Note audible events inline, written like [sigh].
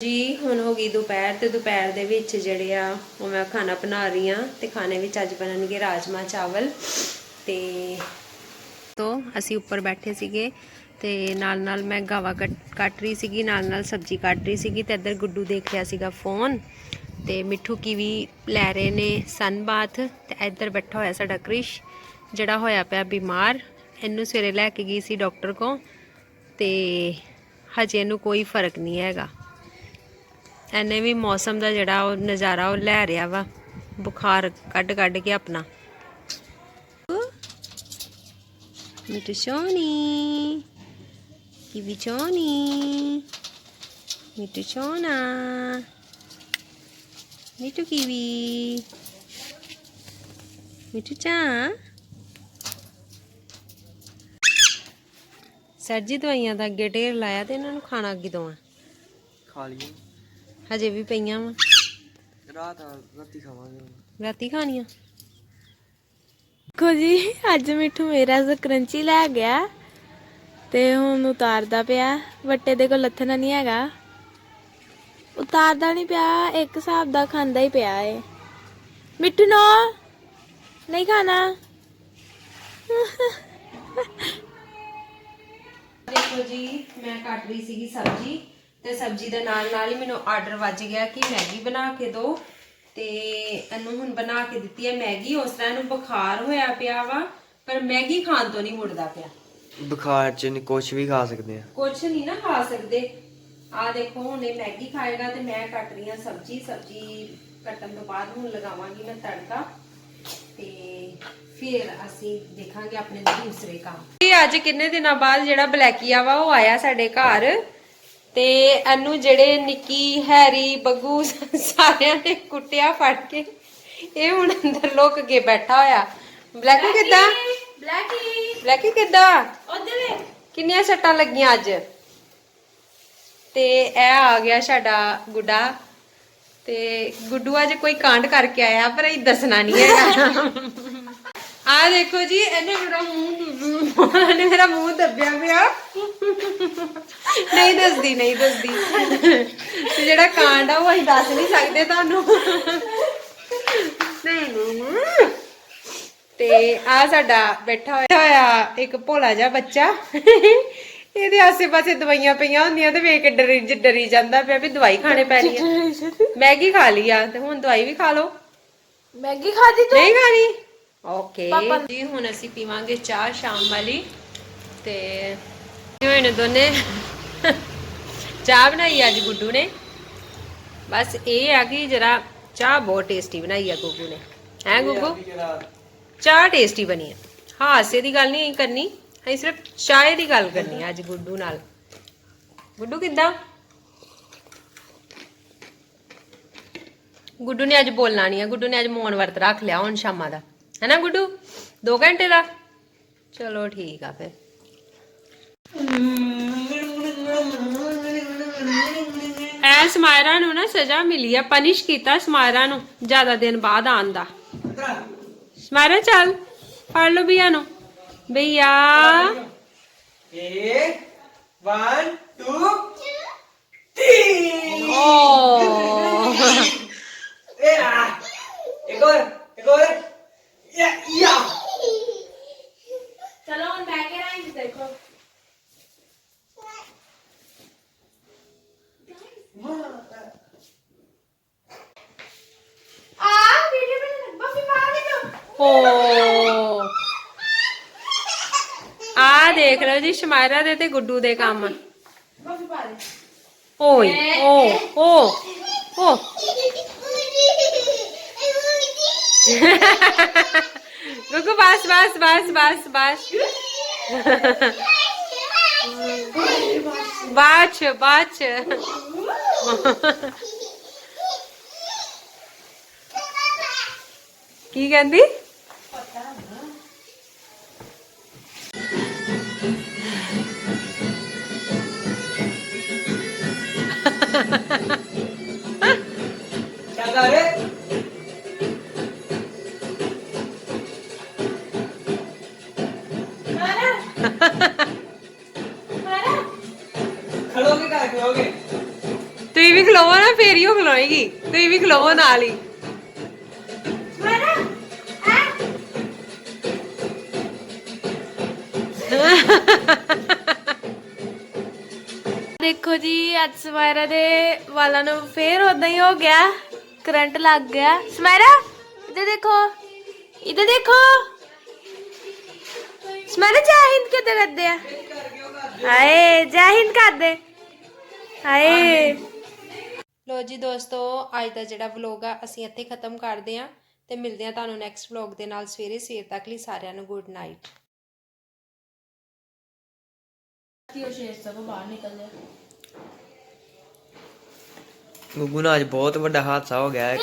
ਜੀ, ਹੁਣ ਹੋ ਗਈ ਦੁਪਹਿਰ ਤੇ ਦੁਪਹਿਰ ਦੇ ਵਿੱਚ ਜਿਹੜੇ ਆ, ਉਹ ਮੈਂ ਖਾਣਾ ਬਣਾ ਰਹੀ ਆ ਤੇ ਖਾਣੇ ਵਿੱਚ ਅੱਜ ਬਣਨਗੇ ਰਾਜਮਾ ਚਾਵਲ ਤੇ ਤੋਂ ਅਸੀਂ ਉੱਪਰ ਬੈਠੇ ਸੀਗੇ ਤੇ ਨਾਲ ਨਾਲ ਮੈਂ ਗਾਵਾ ਕੱਟ ਕੱਟ ਰਹੀ ਸੀਗੀ ਨਾਲ ਨਾਲ ਸਬਜ਼ੀ ਕੱਟ ਰਹੀ ਸੀਗੀ ਤੇ ਇੱਧਰ ਗੁੱਡੂ ਦੇਖ ਰਿਹਾ ਸੀਗਾ ਫੋਨ ਤੇ ਮਿੱਠੂ ਕੀਵੀ ਲੈ ਰਹੇ ਨੇ ਸਨ ਬਾਥ ਤੇ ਇੱਧਰ ਬੈਠਾ ਹੋਇਆ ਸਾਡਾ ਕ੍ਰਿਸ਼, ਜਿਹੜਾ ਹੋਇਆ ਪਿਆ ਬਿਮਾਰ, ਇਹਨੂੰ ਸਵੇਰੇ ਲੈ ਕੇ ਗਈ ਸੀ ਡਾਕਟਰ ਕੋ ਤੇ ਹਜੇ ਇਹਨੂੰ ਕੋਈ ਫ਼ਰਕ ਨਹੀਂ ਹੈਗਾ। ਐਨੇ ਵੀ ਮੌਸਮ ਦਾ ਜਿਹੜਾ ਉਹ ਨਜ਼ਾਰਾ ਉਹ ਲੈ ਰਿਹਾ ਵਾ। ਬੁਖਾਰ ਕੱਢ ਕੱਢ ਕੇ ਆਪਣਾ। ਮਿੱਟੂ ਸੋਨੀ ਕਿਵੀ ਚੋਨੀ ਮਿੱਟੂ ਚੋਨਾ ਮਿੱਟੂ ਕਿਵੀ? ਮਿੱਟੂ ਚਾ। ਸਰ ਜੀ, ਦਵਾਈਆਂ ਦਾ ਅੱਗੇ ਢੇਰ ਲਾਇਆ ਤੇ ਇਹਨਾਂ ਨੂੰ ਖਾਣਾ ਅੱਗੇ ਦਵਾਂ। ਖਾ ਲਈ ਹਜੇ ਵੀ ਪਈਆਂ ਵਾ। ਰਾਤ ਆ ਰਾਤੀ ਖਾਵਾਂਗੇ। ਰਾਤੀ ਖਾਣੀਆਂ? ਦੇਖੋ ਜੀ ਅੱਜ ਮਿੱਠੂ ਮੇਰਾ ਸਕਰੰਚੀ ਲੈ ਗਿਆ ਤੇ ਹੁਣ ਉਤਾਰਦਾ ਪਿਆ। ਵੱਟੇ ਦੇ ਕੋਲ ਲੱਥਣਾ ਨਹੀਂ ਹੈਗਾ। ਉਤਾਰਦਾ ਨਹੀਂ ਪਿਆ ਇੱਕ ਹਿਸਾਬ ਦਾ ਖਾਂਦਾ ਹੀ ਪਿਆ ਏ। ਮਿੱਠੂ ਨੋ ਨਹੀਂ ਖਾਣਾ। ਦੇਖੋ ਜੀ ਮੈਂ ਕੱਟ ਰਹੀ ਸੀਗੀ ਸਬਜ਼ੀ। ਤੇ ਸਬਜ਼ੀ ਦੇ ਨਾਲ ਨਾਲ ਹੀ ਮੈਨੂੰ ਆਰਡਰ ਵੱਜ ਗਿਆ ਕਿ ਮੈਗੀ ਬਣਾ ਕੇ ਦਿਓ ਤੇ ਇਹਨੂੰ ਹੁਣ ਬਣਾ ਕੇ ਦਿੱਤੀ ਹੈ ਮੈਗੀ। ਉਸ ਤਰ੍ਹਾਂ ਇਹਨੂੰ ਬੁਖਾਰ ਹੋਇਆ ਪਿਆ ਵਾ ਪਰ ਮੈਗੀ ਖਾਣ ਤੋਂ ਨਹੀਂ ਮੁੜਦਾ ਪਿਆ। ਬੁਖਾਰ ਚ ਨਹੀਂ ਕੁਝ ਵੀ ਖਾ ਸਕਦੇ ਆ। ਕੁਛ ਨਹੀਂ ਨਾ ਖਾ ਸਕਦੇ। ਆ ਦੇਖੋ ਹੁਣ ਇਹ ਮੈਗੀ ਖਾਏਗਾ ਤੇ ਮੈਂ ਕੱਟ ਰਹੀ ਹਾਂ ਸਬਜ਼ੀ। ਸਬਜ਼ੀ ਕੱਟਣ ਤੋਂ ਬਾਅਦ ਹੁਣ ਲਗਾਵਾਂਗੀ ਮੈਂ ਤੜਕਾ। ਤੇ ਫਿਰ ਅਸੀਂ ਦੇਖਾਂਗੇ ਆਪਣੇ ਦੂਸਰੇ ਕੰਮ। ਇਹ ਅੱਜ ਕਿੰਨੇ ਦਿਨਾਂ ਬਾਅਦ ਜਿਹੜਾ ਬਲੈਕੀਆ ਵਾ ਉਹ ਆਇਆ ਸਾਡੇ ਘਰ। ਤੇ ਇਹਨੂੰ ਜਿਹੜੇ ਨਿੱਕੀ ਹੈਰੀ ਬੱਗੂ [laughs] ਸਾਰਿਆਂ ਨੇ ਕੁੱਟਿਆ ਫੜ ਕੇ। ਇਹ ਹੁਣ ਅੰਦਰ ਲੁੱਕ ਕੇ ਬੈਠਾ ਹੋਇਆ। ਬਲੈਕੀ ਕਿੱਦਾਂ? ਬਲੈਕੀ। ਬਲੈਕੀ ਕਿੱਦਾਂ? ਉਧਰ ਕਿੰਨੀਆਂ ਸੱਟਾਂ ਲੱਗੀਆਂ ਅੱਜ? ਤੇ ਇਹ ਆ ਗਿਆ ਸਾਡਾ ਗੁੱਡਾ। ਤੇ ਗੁੱਡੂ ਅੱਜ ਕੋਈ ਕਾਂਡ ਕਰਕੇ ਆਇਆ ਪਰ ਇਹ ਦੱਸਣਾ ਨਹੀਂ ਹੈਗਾ। [laughs] ਆ ਦੇਖੋ ਜੀ ਇਹਨੇ ਮੇਰਾ ਮੂੰਹ ਇਹਨੇ ਮੇਰਾ ਮੂੰਹ ਦੱਬਿਆ ਪਿਆ। ਨਹੀਂ ਦੱਸਦੀ ਨਹੀਂ ਦੱਸਦੀ। ਤੇ ਜਿਹੜਾ ਕਾਂਡ ਆ ਉਹ ਅਸੀਂ ਦੱਸ ਨਹੀਂ ਸਕਦੇ ਤੁਹਾਨੂੰ। ਨਹੀਂ ਨਹੀਂ ਤੇ ਆ ਸਾਡਾ ਬੈਠਾ ਹੋਇਆ ਹੋਇਆ ਇੱਕ ਭੋਲਾ ਜਿਹਾ ਬੱਚਾ। ਇਹਦੇ ਆਸੇ-ਪਾਸੇ ਦਵਾਈਆਂ ਪਈਆਂ ਹੁੰਦੀਆਂ ਤੇ ਵੇਖ ਕੇ ਡਰੀ ਡਰੀ ਜਾਂਦਾ ਪਿਆ ਵੀ ਦਵਾਈ ਖਾਣੇ ਪੈਣੀ ਆ। ਮੈਗੀ ਖਾ ਲਈ ਆ ਤੇ ਹੁਣ ਦਵਾਈ ਵੀ ਖਾ ਲਓ। ਮੈਗੀ ਖਾਦੀ ਤੂੰ? ਨਹੀਂ ਖਾਣੀ। ਓਕੇ ਪਾਪਾ- ਜੀ ਹੁਣ ਅਸੀਂ ਪੀਵਾਂਗੇ ਚਾਹ ਸ਼ਾਮ ਵਾਲੀ ਤੇ ਜਿਵੇਂ ਨੇ ਦੋਨੇ ਚਾਹ ਬਣਾਈ ਅੱਜ ਗੁੱਡੂ ਨੇ। ਬਸ ਇਹ ਆ ਕਿ ਜਰਾ ਚਾਹ ਬਹੁਤ ਟੇਸਟੀ ਬਣਾਈ ਆ ਗੁੱਗੂ ਨੇ। ਹੈ ਗੁੱਗੂ? ਚਾਹ ਟੇਸਟੀ ਬਣੀ ਹੈ ਹਾਸੇ ਦੀ ਗੱਲ ਨਹੀਂ ਕਰਨੀ ਅਸੀਂ ਸਿਰਫ ਚਾਹ ਦੀ ਗੱਲ ਕਰਨੀ ਹੈ ਅੱਜ ਗੁੱਡੂ ਨਾਲ। ਗੁੱਡੂ ਕਿੱਦਾਂ? ਗੁੱਡੂ ਨੇ ਅੱਜ ਬੋਲਣਾ ਨਹੀਂ ਹੈ ਗੁੱਡੂ ਨੇ ਅੱਜ ਮੌਨ ਵਰਤ ਰੱਖ ਲਿਆ ਹੁਣ ਸ਼ਾਮਾਂ ਦਾ। ਹੈ ਨਾ ਗੁੱਡੂ? 2 ਘੰਟੇ ਦਾ? ਚਲੋ ਠੀਕ ਆ ਫਿਰ। ਐ ਸਮਾਇਰਾ ਨੂੰ ਨਾ ਸਜ਼ਾ ਮਿਲੀ ਆ ਪਨਿਸ਼ ਕੀਤਾ ਸਮਾਇਰਾ ਨੂੰ ਜ਼ਿਆਦਾ ਦਿਨ ਬਾਅਦ ਆਉਣ ਦਾ। ਸਮਾਇਰਾ ਚੱਲ ਫੜ ਲਓ ਬਈਆ ਨੂੰ। ਬਈਆ ਏ 1 2 ਓ। ਆ। ਇੱਕ ਹੋਰ ਯਾ ਯਾ ਚਲੋ ਹੁਣ ਬੈ ਕੇ ਰਾਈਂ ਦੇਖੋ ਆ ਵੀਡੀਓ ਬਣਾ ਬੱਫੀ ਪਾ ਦੇ ਤੂੰ ਆ ਦੇਖ ਲਓ ਜੀ, ਸ਼ਮਾਇਰਾ ਦੇ ਤੇ ਗੁੱਡੂ ਦੇ ਕੰਮ। ਓਏ, ਓ ਓ ਓ। ਗੁੱਗੂ ਬਸ ਬਸ ਬਸ ਬਸ ਬਸ। ਬਾਚ ਬਾਚ ਕੀ ਕਹਿੰਦੀ? ਚੱਲ ਕਰ ਰੇ ਮਾਰਾ ਮਾਰਾ ਖੜੋਗੇ ਕਰ ਖੜੋਗੇ ਤੁਸੀਂ ਵੀ ਖਲੋ ਖਲੋਵੋ ਨਾ ਫੇਰ ਹੀ ਉਹ ਖਲੋਏਗੀ ਤੁਸੀਂ ਵੀ ਖਲੋਵੋ ਨਾਲ ਹੀ ਦੇਖੋ ਜੀ, ਅੱਜ ਸਮਾਇਰਾ ਦੇ ਵਾਲਾਂ ਨੂੰ ਫੇਰ ਉਦਾਂ ਹੀ ਹੋ ਗਿਆ, ਕਰੰਟ ਲੱਗ ਗਿਆ। ਸਮਾਇਰਾ, ਇੱਧਰ ਦੇਖੋ ਇੱਧਰ ਦੇਖੋ। ਸਮਾਇਰਾ, ਜੈ ਕਿੱਦਾਂ ਕਰਦੇ ਆ? ਹਾਏ, ਜੈ ਕਰਦੇ ਹਾਏ। ਲੋ ਜੀ ਦੋਸਤੋ, ਅੱਜ ਦਾ ਜਿਹੜਾ ਵਲੌਗ ਆ, ਅਸੀਂ ਇੱਥੇ ਖਤਮ ਕਰਦੇ ਆ ਤੇ ਮਿਲਦੇ ਹਾਂ ਤੁਹਾਨੂੰ ਨੈਕਸਟ ਵਲੌਗ ਦੇ ਨਾਲ ਸਵੇਰੇ, ਸਵੇਰ ਤੱਕ ਲਈ ਸਾਰਿਆਂ ਨੂੰ ਗੁੱਡ ਨਾਈਟ ਗੁੱਗੂ ਨਾਲ ਅੱਜ ਬਹੁਤ ਵੱਡਾ ਹਾਦਸਾ ਹੋ ਗਿਆ ਹੈ